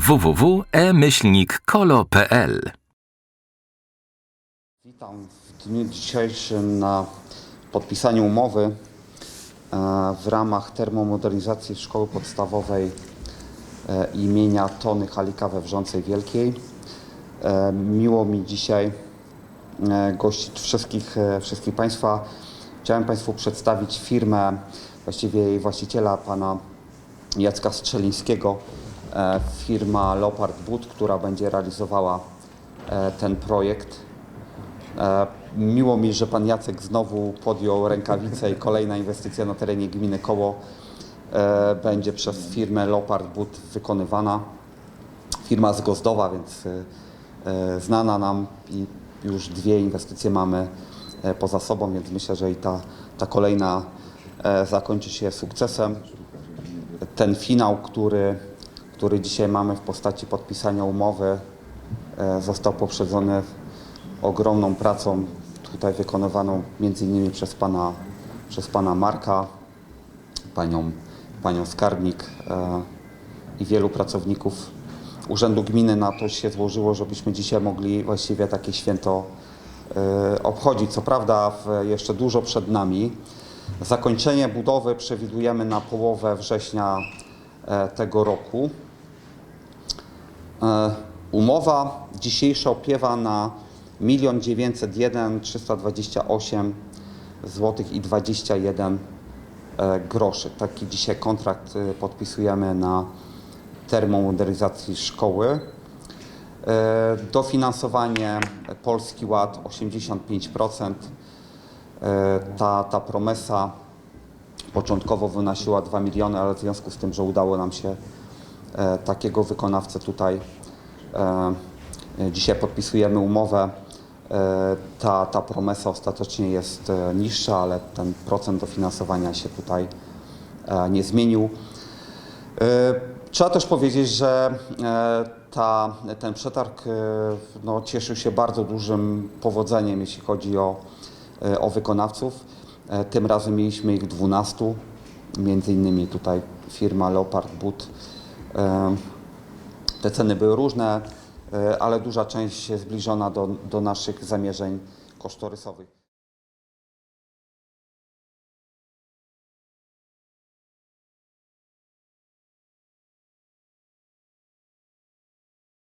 www.e-kolo.pl Witam w dniu dzisiejszym na podpisaniu umowy e, w ramach termomodernizacji Szkoły Podstawowej e, imienia Tony Halika we Wrzącej Wielkiej. E, Miło mi dzisiaj gościć wszystkich, wszystkich Państwa. Chciałem Państwu przedstawić firmę, właściwie jej właściciela, pana Jacka Strzelińskiego, firma Leopard Boot, która będzie realizowała e, ten projekt. E, Miło mi, że pan Jacek znowu podjął rękawice i kolejna inwestycja na terenie gminy Koło e, będzie przez firmę Leopard Boot wykonywana. Firma z Gozdowa, więc e, e, znana nam i już dwie inwestycje mamy e, poza sobą, więc myślę, że i ta, ta kolejna e, zakończy się sukcesem. Ten finał, który, który dzisiaj mamy w postaci podpisania umowy, e, został poprzedzony ogromną pracą tutaj wykonywaną między innymi przez pana, przez pana Marka, panią, panią skarbnik e, i wielu pracowników Urzędu Gminy na to się złożyło, żebyśmy dzisiaj mogli właściwie takie święto e, obchodzić. Co prawda jeszcze dużo przed nami. Zakończenie budowy przewidujemy na połowę września tego roku. E, Umowa dzisiejsza opiewa na 1 901 328 zł i 21 e, groszy. Taki dzisiaj kontrakt e, podpisujemy na termomodernizacji szkoły. Dofinansowanie Polski Ład 85%. E, Ta, ta promesa początkowo wynosiła 2 miliony, ale w związku z tym, że udało nam się takiego wykonawcę tutaj e, e, dzisiaj podpisujemy umowę. E, Ta, ta promesa ostatecznie jest e, niższa, ale ten procent dofinansowania się tutaj e, nie zmienił. E, Trzeba też powiedzieć, że e, ta, ten przetarg e, no, cieszył się bardzo dużym powodzeniem, jeśli chodzi o, e, o wykonawców. E, Tym razem mieliśmy ich 12, między innymi tutaj firma Leopard Boot. Te ceny były różne, e, ale duża część zbliżona do, do naszych zamierzeń kosztorysowych.